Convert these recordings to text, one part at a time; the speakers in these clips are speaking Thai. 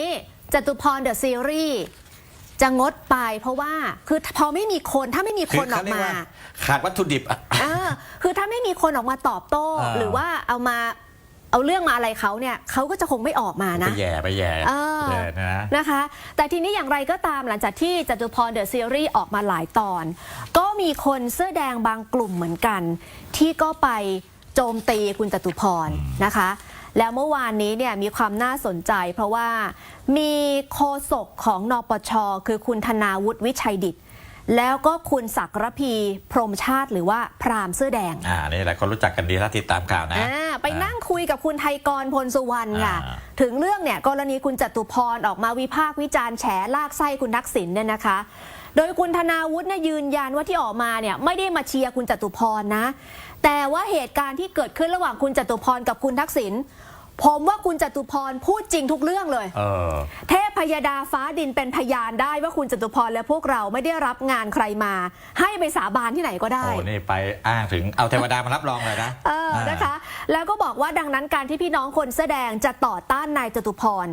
นี่จตุพรเดอะซีรีส์จะงดไปเพราะว่าคือพอไม่มีคนถ้าไม่มีคนออกเรียมาว่าขาดวัตถุดิบอะเออคือถ้าไม่มีคนออกมาตอบโต้อ่าหรือว่าเอามาเอาเรื่องมาอะไรเขาเนี่ยเขาก็จะคงไม่ออกมาไปนะแย่ไปแย่เออแย่นะนะคะ แต่ทีนี้อย่างไรก็ตามหลังจากที่จตุพรเดอะซีรีส์ออกมาหลายตอน ก็มีคนเสื้อแดงบางกลุ่มเหมือนกัน ที่ก็ไปโจมตีคุณจตุพรนะคะ แล้วเมื่อวานนี้เนี่ยมีความน่าสนใจ เพราะว่ามีโฆษกของนปช คือคุณธนาวุฒิวิชัยดิต แล้วก็คุณศักรพีพรหมชาติหรือว่าพรามเสื้อแดง อ่านี่แหละคนรู้จักกันดีถ้าติดตามข่าวนะ อ่าไปนั่งคุยกับคุณไทยกรพลสุวรรณค่ะ อ่า ถึงเรื่องเนี่ยกรณีคุณจตุพรออกมาวิพากษ์วิจารณ์แฉลากไส้คุณทักษิณเนี่ยนะคะ โดยคุณธนาวุฒิเนี่ยยืนยันว่าที่ออกมาเนี่ยไม่ได้มาเชียร์คุณจตุพรนะ แต่ว่าเหตุการณ์ที่เกิดขึ้นระหว่างคุณจตุพรกับคุณทักษิณ ผมว่าคุณจตุพรพูดจริงทุกเรื่องเลย เออ เทพพยดาฟ้าดินเป็นพยานได้ว่าคุณจตุพรและพวกเราไม่ได้รับงานใครมา ให้ไปสาบานที่ไหนก็ได้ โอ้นี่ไปอ้างถึงเอาเทวดามารับรองเลยนะ เออนะคะ แล้วก็บอกว่าดังนั้นการที่พี่น้องคนแสอแดงจะต่อต้านนายจตุพร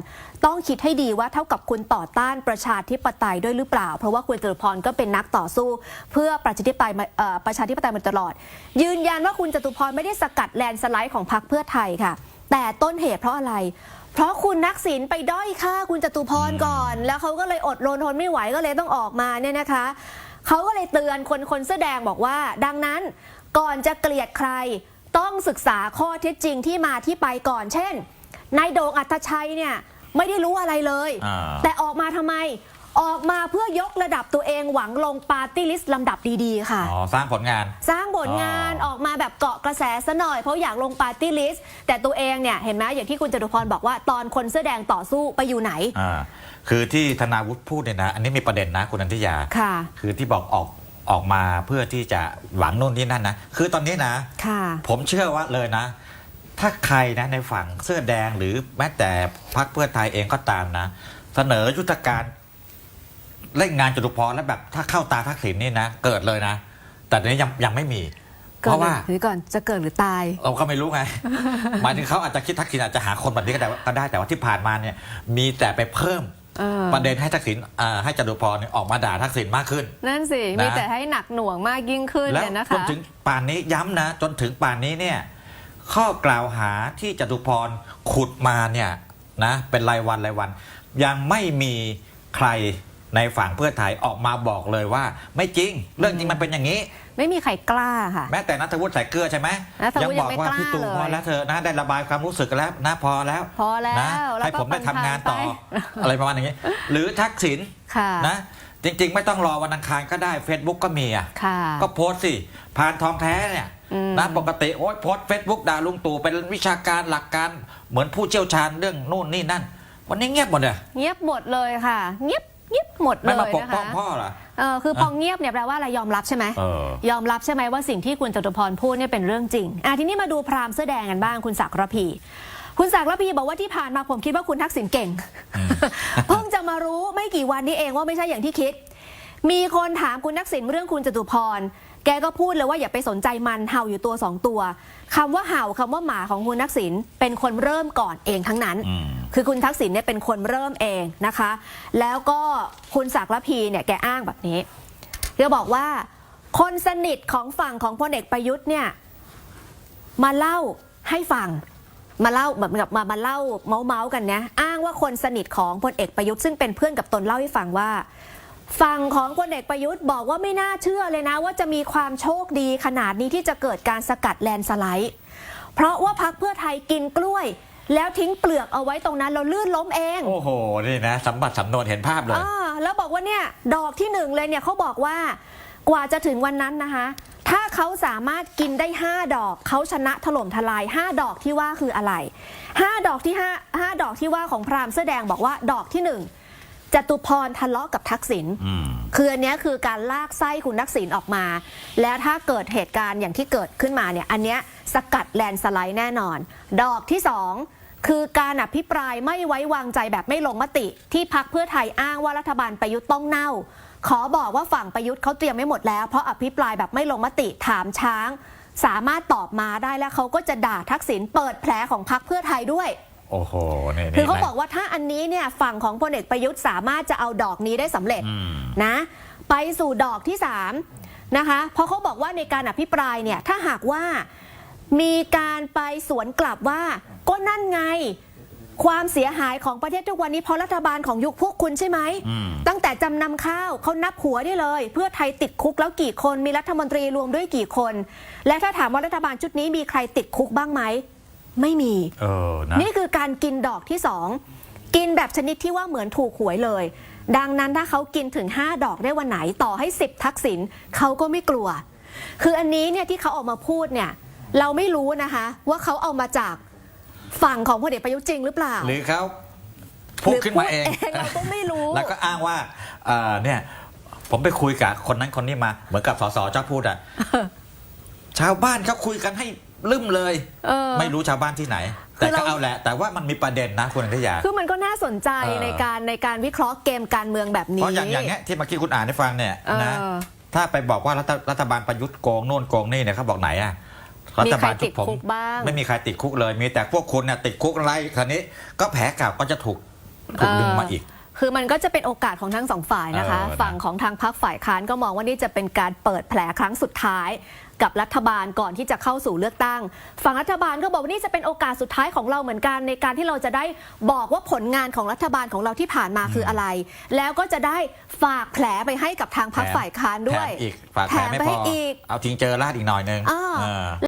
ต้องคิดให้ดีว่าเท่ากับคุณต่อต้านประชาธิปไตยด้วยหรือเปล่า เพราะว่าคุณจตุพรก็เป็นนักต่อสู้ เพื่อประชาธิปไตยมาเอ่อประชาธิปไตยมาตลอด ยืนยันว่าคุณจตุพรไม่ได้สกัดแลนด์สไลด์ของพรรคเพื่อไทยค่ะ แต่ต้นเหตุเพราะอะไร เพราะคุณนักษิณไปด้อยค่าคุณจตุพรก่อน แล้วเขาก็เลยอดรนทนไม่ไหวก็เลยต้องออกมาเนี่ยนะคะเขาก็เลยเตือนคนคนเสื้อแดงบอกว่า ดังนั้นก่อนจะเกลียดใคร ต้องศึกษาข้อเท็จจริงที่มาที่ไปก่อน เช่นนายโดงอัธชัยเนี่ยไม่ได้รู้อะไรเลยอ่าแต่ออกมาทำไม ออกมาเพื่อยกระดับตัวเองหวังลงปาร์ตี้ลิสต์ลำดับดีๆ ค่ะ อ๋อ สร้างผลงาน สร้างผลงานอ๋อออกมาแบบเกาะกระแสซะหน่อยเพราะอยากลงปาร์ตี้ลิสต์แต่ตัวเองเนี่ยเห็นไหมอย่างที่คุณจตุพรบอกว่าตอนคนเสื้อแดงต่อสู้ไปอยู่ไหน อ่า คือที่ธนาวุฒิพูดเนี่ยนะ อันนี้มีประเด็นนะคุณนันทิยา ค่ะ คือที่บอกออกออกมาเพื่อที่จะหวังนู่นนี่นั่นนะ คือตอนนี้นะ ค่ะ ผมเชื่อว่าเลยนะ ถ้าใครนะในฝั่งเสื้อแดงหรือแม้แต่พรรคเพื่อไทยเองก็ตามนะ เสนอยุทธการ เล่นงานจตุพรแล้วแบบถ้าเข้าตาทักษิณนี่นะ เกิดเลยนะ แต่ตอนนี้ยังยังไม่มี เพเกิดราะว่าหรือก่อนจะเกิดหรือตาย เราก็ไม่รู้ไงหมายถึงเขาอาจจะคิดทักษิณอาจจะหาคนแบบนี้ก็ได้ก็ได้แต่ว่าที่ผ่านมาเนี่ยมีแต่ไปเพิ่มเออประเด็นให้ทักษิณอ่าให้จตุพรเนี่ยออกมาด่าทักษิณมากขึ้น นั่นสินะมีแต่ให้หนักหน่วงมากยิ่งขึ้นแล้วเนี่ยนะจนคะถึงป่านนี้ย้ำนะ จนถึงป่านนี้เนี่ยข้อกล่าวหาที่จตุพรขุดมาเนี่ยนะเป็นรายวันรายวัน ยังไม่มีใคร ในฝั่งเพื่อไทยออกมาบอกเลยว่า ไม่จริง เรื่องจริงมันเป็นอย่างนี้ ไม่มีใครกล้าค่ะ แม้แต่นัทวุฒิใส่เกลือใช่ไหมนัทวุฒิบอกยังไม่ว่ากล้าพี่ตู่เลยพอแล้วเธอะนะได้ระบายความรู้สึกแล้วนะพอแล้ว พอแล้วนะแล้วให้ก็ผมได้ทำงานต่อผ่านไปอะไรประมาณอย่างนี้ หรือทักษิณค่ะนะจริง ๆ ไม่ต้องรอวันอังคารก็ได้ Facebook ก็มีอะค่ะก็โพสต์สิผ่านทองแท้เนี่ยอืมนะปกติโอ๊ยโพสเฟซบุ๊กด่าลุงตู่เป็นวิชาการหลักการเหมือนผู้เชี่ยวชาญเรื่องนู่นนี่นั่น วันนี้เงียบหมดเลยเงียบหมดเลยค่ะ เงียบ เงียบหมดเลไม่มายปกนะป้องคะพ่อเหรอ เออคือพอเงียบเนี่ยแปลว่าอะไรยอมรับใช่ไหมเออ ยอมรับใช่ไหมว่าสิ่งที่คุณจตุพรพูดเนี่ยเป็นเรื่องจริงอะทีนี้มาดูพราหมณ์เสื้อแดงกันบ้างคุณศักดิ์ระพี คุณศักดิ์ระพีบอกว่าที่ผ่านมาผมคิดว่าคุณทักษิณเก่ง เพิ่งจะมารู้ไม่กี่วันนี้เองว่าไม่ใช่อย่างที่คิด มีคนถามคุณทักษิณเรื่องคุณจตุพรแกก็พูดเลยว่าอย่าไปสนใจมันเห่าอยู่ตัวสองตัวคำว่าเห่าคำว่าหมาของคุณทักษิณเป็นคนเริ่มก่อนเองทั้งนั้นอืมคือคุณทักษิณเนี่ยเป็นคนเริ่มเองนะคะ แล้วก็คุณศักดิ์ระพีเนี่ยแกอ้างแบบนี้เดี๋ยวบอกว่า คนสนิทของฝั่งของพลเอกประยุทธ์เนี่ยมาเล่าให้ฟังมาเล่าแบบกับมามาเล่าเมาเมาส์กันเนี่ยอ้างว่าคนสนิทของพลเอกประยุทธ์ซึ่งเป็นเพื่อนกับตนเล่าให้ฟังว่า ฝั่งของพลเอกประยุทธ์บอกว่าไม่น่าเชื่อเลยนะ ว่าจะมีความโชคดีขนาดนี้ที่จะเกิดการสกัดแลนด์สไลด์ เพราะว่าพักเพื่อไทยกินกล้วย แล้วทิ้งเปลือกเอาไว้ตรงนั้นเราลื่นล้มเอง โอ้โห นี่นะสัมบัติสำนวนเห็นภาพเลยอ่าแล้วบอกว่าเนี่ยดอกที่หนึ่งเลยเนี่ยเขาบอกว่ากว่าจะถึงวันนั้นนะคะ ถ้าเขาสามารถกินได้ 5 ดอกเขาชนะถล่มทลาย 5 ดอกที่ว่าคืออะไร 5 ดอกที่5 5ดอกที่ว่าของพราหมณ์เสื้อแดงบอกว่าดอกที่หนึ่ง จตุพรทะเลาะกับทักษิณอืมคืออันเนี้ยคือการลากไส้คุณทักษิณออกมา แล้วถ้าเกิดเหตุการณ์อย่างที่เกิดขึ้นมาเนี่ยอันเนี้ยสกัดแลนด์สไลด์แน่นอน ดอกที่สองคือการอภิปรายไม่ไว้วางใจแบบไม่ลงมติ ที่พักเพื่อไทยอ้างว่ารัฐบาลประยุทธ์ต้องเน่า ขอบอกว่าฝั่งประยุทธ์เขาเตรียมไม่หมดแล้ว เพราะอภิปรายแบบไม่ลงมติถามช้าง สามารถตอบมาได้แล้วเขาก็จะด่าทักษิณเปิดแผลของพักเพื่อไทยด้วย โอ้โหนี่คือนี่เขานะบอกว่าถ้าอันนี้เนี่ยฝั่งของพลเอกประยุทธ์สามารถจะเอาดอกนี้ได้สำเร็จอืมนะ ไปสู่ดอกที่3นะคะเพราะเขาบอกว่าในการอภิปรายเนี่ยถ้าหากว่ามีการไปสวนกลับว่าก็นั่นไงความเสียหายของประเทศทุกวันนี้เพราะรัฐบาลของยุคพวกคุณใช่ไหมอืมตั้งแต่จำนำข้าวเขานับหัวได้เลย เพื่อไทยติดคุกแล้วกี่คนมีรัฐมนตรีรวมด้วยกี่คน และถ้าถามว่ารัฐบาลชุดนี้มีใครติดคุกบ้างไหม ไม่มี เออนะนี่คือการกินดอกที่สองกินแบบชนิดที่ว่าเหมือนถูกหวยเลย ดังนั้นถ้าเขากินถึง 5 ดอกได้วันไหนต่อให้ 10 ทักษิณเขาก็ไม่กลัว คืออันนี้เนี่ยที่เขาออกมาพูดเนี่ย เราไม่รู้นะคะ ว่าเขาเอามาจากฝั่งของพลเอกประยุทธ์จริงหรือเปล่า หรือเขาพูดขึ้นมาเองหรือพูดเองเราก็ไม่รู้ แล้วก็อ้างว่าเอ่อเนี่ยผมไปคุยกับคนนั้นคนนี้มา เหมือนกับสสเจ้าพูดอะชาวบ้านเขาคุยกันให้ ลืมเลย เออ ไม่รู้ชาวบ้านที่ไหนคืแต่อเรา ก็เอาแหละ แต่ว่ามันมีประเด็นนะคุณอนุยา คือมันก็น่าสนใจเออ ในการในการวิเคราะห์เกมการเมืองแบบนี้เพราะอย่างอย่างเงี้ยที่เมื่อกี้คุณอ่านให้ฟังเนี่ยนะเออถ้าไปบอกว่ารัฐรัฐบาลประยุทธ์โกงโน่นโกงนี่เนี่ยเขาบอกไหนอะรัฐบาลชุดผมมีใครติดคุกบ้าง ไม่มีใครติดคุกเลย มีแต่พวกคุณเนี่ยติดคุกอะไรคราวนี้ ก็แผลเก่าก็จะถูกถูกดึงมาอีก คือมันก็จะเป็นโอกาสของทั้งสองฝ่ายนะคะ เออนะ ฝั่งของทางพรรคฝ่ายค้านก็มองว่านี่จะเป็นการเปิดแผลครั้งสุดท้าย กับรัฐบาลก่อนที่จะเข้าสู่เลือกตั้ง ฝั่งรัฐบาลก็บอกว่านี่จะเป็นโอกาสสุดท้ายของเราเหมือนกันในการที่เราจะได้บอกว่าผลงานของรัฐบาลของเราที่ผ่านมาคืออะไร แล้วก็จะได้ฝากแผลไปให้กับทางพรรคฝ่ายค้านด้วยแถมอีกฝากแผลไม่แถมไปพให้ออีก เอาจริงเจอลาดอีกหน่อยนึงอ่าเออ